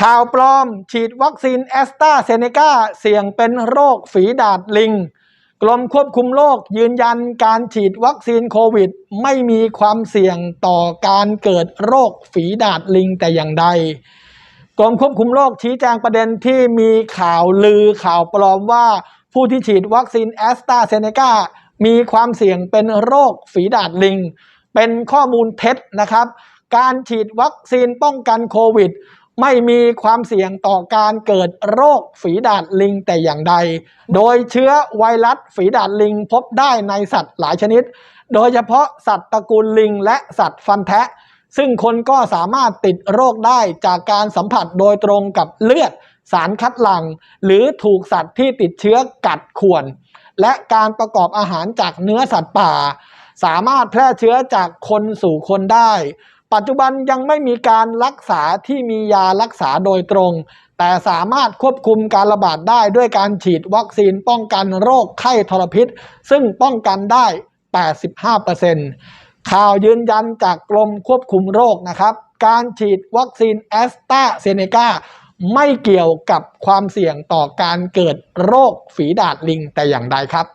ข่าวปลอม ฉีดวัคซีนแอสตราเซเนกาเสี่ยงเป็นโรคฝีดาดลิง กรมควบคุมโรคยืนยันการฉีดวัคซีนโควิด ไม่มีความเสี่ยงต่อการเกิดโรคฝีดาดลิงแต่อย่างใด กรมควบคุมโรคชี้แจงประเด็นที่มีข่าวลือข่าวปลอมว่า ผู้ที่ฉีดวัคซีนแอสตราเซเนกามีความเสี่ยงเป็นโรคฝีดาดลิง เป็นข้อมูลเท็จนะครับ การฉีดวัคซีนป้องกันโควิด ไม่มีความเสี่ยงต่อการเกิดโรคฝีดาดลิงแต่อย่างใด โดยเชื้อไวรัสฝีดาดลิงพบได้ในสัตว์หลายชนิด โดยเฉพาะสัตว์ตระกูลลิงและสัตว์ฟันแทะ ซึ่งคนก็สามารถติดโรคได้จากการสัมผัสโดยตรงกับเลือด สารคัดหลั่ง หรือถูกสัตว์ที่ติดเชื้อกัดข่วน และการประกอบอาหารจากเนื้อสัตว์ป่า สามารถแพร่เชื้อจากคนสู่คนได้ ปัจจุบันยังไม่มีการรักษาที่มียารักษาโดยตรง แต่สามารถควบคุมการระบาดได้ด้วยการฉีดวัคซีนป้องกันโรคไข้ทรพิษ ซึ่งป้องกันได้ 85%ข่าวยืนยันจากกรมควบคุมโรคนะครับ การฉีดวัคซีนแอสตราเซเนกาไม่เกี่ยวกับความเสี่ยงต่อการเกิดโรคฝีดาดลิงแต่อย่างใดครับ